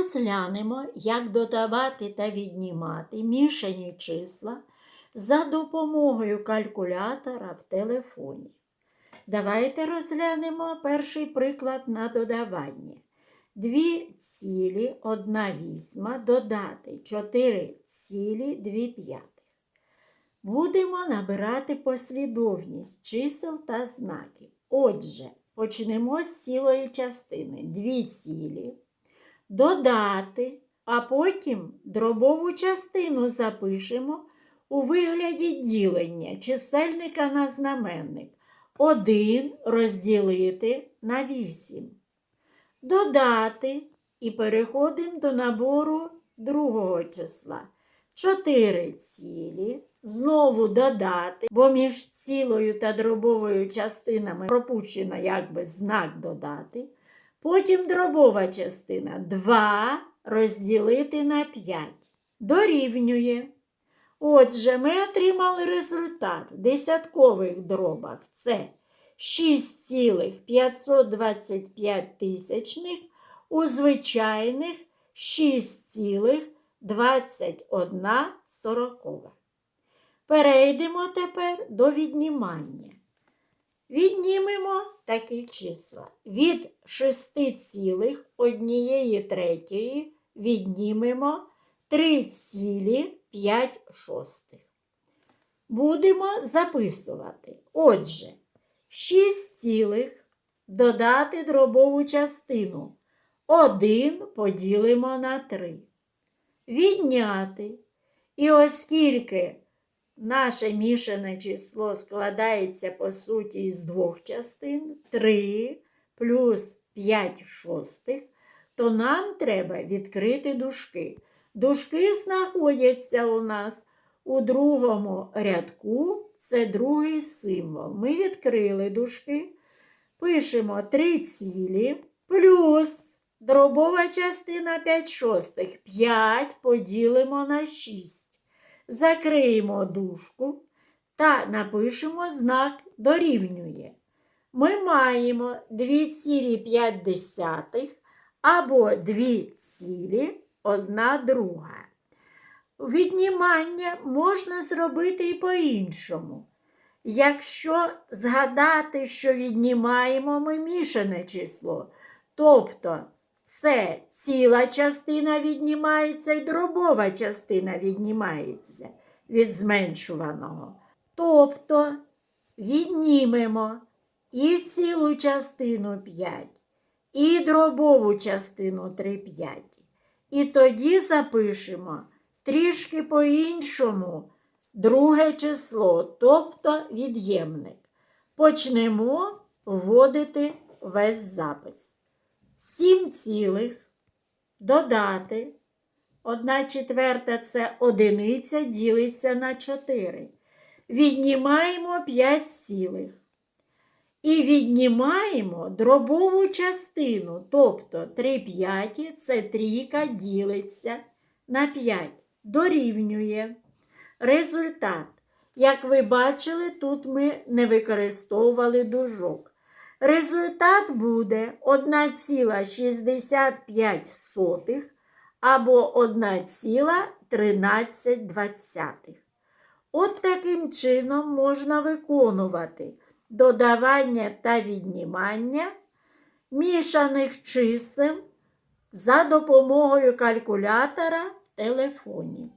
розглянемо, як додавати та віднімати мішані числа за допомогою калькулятора в телефоні. Давайте розглянемо перший приклад на додавання. 2 цілі 1 вісьма додати 4 цілі 2 п'ятих. Будемо набирати послідовність чисел та знаків. Отже, почнемо з цілої частини 2 цілі, додати, а потім дробову частину запишемо у вигляді ділення чисельника на знаменник. 1 розділити на 8. Додати і переходимо до набору другого числа. 4 цілі. Знову додати, бо між цілою та дробовою частинами пропущено якби знак додати. Потім дробова частина 2 розділити на 5. Дорівнює. Отже, ми отримали результат в десяткових дробах. Це 6,525 тисячних, у звичайних 6,21 сорокова. Перейдемо тепер до віднімання. Віднімемо такі числа. Від 6,1 третьої віднімемо 3,5 шостих. Будемо записувати. Отже, 6 цілих додати дробову частину. 1 поділимо на 3. Відняти. І оскільки наше мішане число складається по суті із двох частин 3 плюс 5 шостих, то нам треба відкрити дужки. Дужки знаходяться у нас у другому рядку, це другий символ. Ми відкрили дужки, пишемо 3 цілі плюс дробова частина 5 шостих. 5 поділимо на 6. Закриємо дужку та напишемо знак дорівнює. Ми маємо 2,5 або 2 цілі, одна друга. Віднімання можна зробити і по-іншому. Якщо згадати, що віднімаємо ми мішане число, тобто це ціла частина віднімається і дробова частина віднімається від зменшуваного. Тобто віднімемо і цілу частину 5, і дробову частину 3 п'яті. І тоді запишемо трішки по-іншому друге число, тобто від'ємник. Почнемо вводити весь запис. 7 цілих додати. 1 четверта це одиниця ділиться на 4. Віднімаємо 5 цілих. І віднімаємо дробову частину, тобто 3 п'яті це трійка ділиться на 5. Дорівнює. Результат. Як ви бачили, тут ми не використовували дужок. Результат буде 1,65 або 1,13. От таким чином можна виконувати додавання та віднімання мішаних чисел за допомогою калькулятора в телефоні.